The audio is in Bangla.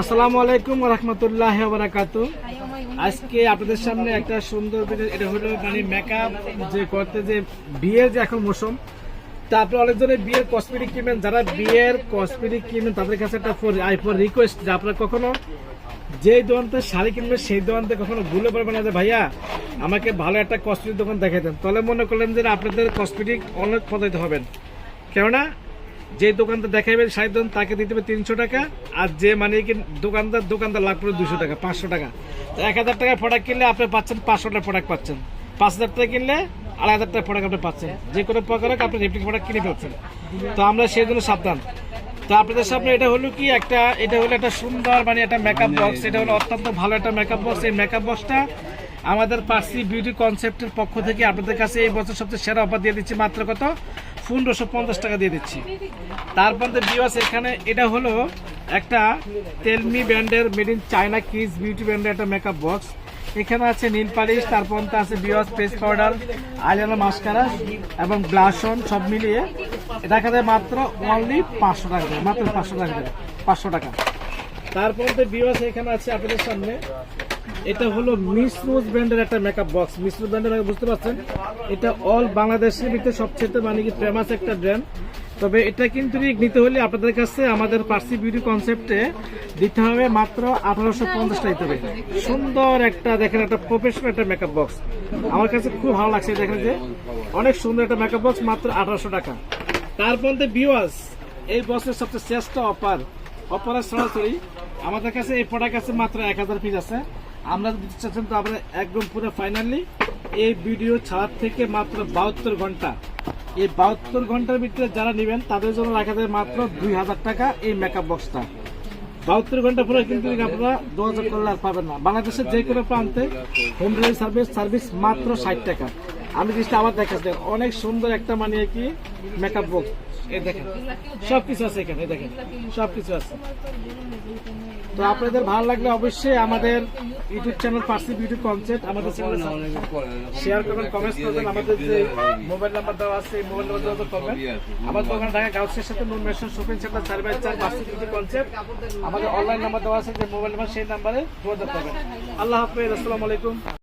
আসসালামু আলাইকুম রহমতুল্লাহ বারাকাত আজকে আপনাদের সামনে একটা সুন্দর এটা হলো মানে মেকআপ যে করতে যে বিয়ের যে এখন মৌসুম তারপরে অনেকজনের বিয়ের কসমেটিক কিনবেন, যারা বিয়ের কসমেটিক কিনবেন, তাদের কাছে একটা রিকোয়েস্ট যে আপনারা কখনো যেই দোকানতে শাড়ি কিনবেন, সেই দোকানতে কখনো ভুলে পারবেন না যে, ভাইয়া, আমাকে ভালো একটা কসমেটিক দোকান দেখাই দেন। তাহলে মনে করলেন যে আপনাদের কসমেটিক অনেক পদার্থ হবেন। কেননা যে দোকানদার শাড়ির দোকান তাকে দিতে হবে তিনশো টাকা আর যে মানে কি দোকানদার দোকানদার লাভ করে দুশো টাকা পাঁচশো টাকা। তো এক হাজার টাকার প্রোডাক্ট কিনলে আপনি পাচ্ছেন পাঁচশো টাকার প্রোডাক্ট পাচ্ছেন। পাঁচ হাজার টাকা কিনলে আড়াই হাজার টাকা প্রোডাক্ট আপনি পাচ্ছেন। যে কোনো প্রকারে আপনি রেপ্লিক প্রোডাক্ট কিনে ফেলছেন। তো আমরা সেই জন্য সাবধান। তো আপনাদের সামনে এটা হলো কি একটা এটা হলো একটা সুন্দর মানে একটা মেকআপ বক্স এটা হলো অত্যন্ত ভালো একটা মেকআপ বক্স এই মেকআপ বক্সটা আমাদের পার্সি বিউটি কনসেপ্টের পক্ষ থেকে আপনাদের কাছে এই বছর সবচেয়ে সেরা অফার দিয়ে দিচ্ছি। মাত্র কত? পনেরোশো পঞ্চাশ টাকা দিয়ে দিচ্ছি। তারপর তো বিওয়াস এখানে এটা হলো একটা তেলমি ব্র্যান্ডের made in China kiss beauty ব্র্যান্ডের একটা মেকআপ বক্স এখানে আছে নীল পালিশ তারপর আছে বিওয়াস ফেস পাউডার আইলানো মাস্কারা এবং গ্লাসন সব মিলিয়ে। এটা খাতে মাত্র অনলি পাঁচশো টাকা দেয়, মাত্র পাঁচশো টাকা দেয়, পাঁচশো টাকা। তারপর তো বিওয়াস এখানে আছে আপনাদের সামনে। এটা হলো মিস রোজ ব্র্যান্ডের একটা মেকআপ বক্স মিস রোজ ব্র্যান্ডের বুঝতে পারছেন? এটা অল বাংলাদেশের ভিতরে সবচেয়ে মানে কি ফেমাস একটা ব্র্যান্ড তবে এটা কিন্তু নিতে হলে আপনাদের কাছে আমাদের পার্সি বিউটি কনসেপ্টে দিতে হবে মাত্র আঠারোশো পঞ্চাশ টাকা দিতে হবে। সুন্দর একটা, দেখেন একটা প্রফেশনাল একটা মেকআপ বক্স আমার কাছে খুব ভালো লাগছে, দেখেন যে অনেক সুন্দর একটা মেকআপ বক্স মাত্র আঠারোশো টাকা। তারপর বিওয়াস এই বক্সের সবচেয়ে শ্রেষ্ঠ অফার অফারের সরাসরি আমাদের কাছে এই প্রোডাক্ট আছে মাত্র এক হাজার পিস আছে। আমরা যদি চাচ্ছেন তো আমরা একদম পুরো ফাইনালি এই ভিডিও ছাড়ার থেকে মাত্র বাহাত্তর ঘণ্টা। এই বাহাত্তর ঘণ্টার ভিতরে যারা নেবেন, তাদের জন্য রাখা যায় মাত্র দুই হাজার টাকা এই মেকআপ বক্সটা বাহাত্তর ঘণ্টা পরে কিন্তু আপনারা যোগাযোগ করলে আর পাবেন না। বাংলাদেশের যে কোনো প্রান্তে হোম ডেলিভারি সার্ভিস সার্ভিস মাত্র ষাট টাকা। আমি জিনিসটা আবার দেখাচ্ছি। অনেক সুন্দর একটা মানে কি মেকআপ বক্স এই দেখেন সব কিছু আছে এখানে দেখেন সব কিছু আছে। তো আপনাদের ভালো লাগলে অবশ্যই আমাদের YouTube channel Parsi beauty concept আমাদের চ্যানেলে শেয়ার করবেন কমেন্ট করবেন, আমাদের যে মোবাইল নাম্বার দেওয়া আছে মোবাইল নাম্বার যোগাযোগ করবেন। আমাদের দোকান ঢাকা গাউসের সাথে নুন মেশন শপিং সেন্টার চার বাই চার পার্সি বিউটি কনসেপ্ট আমাদের অনলাইন নাম্বার দেওয়া আছে, যে মোবাইল নাম্বার সেই নাম্বারে যোগাযোগ করবেন। আল্লাহ হাফেজ, আসসালামু আলাইকুম।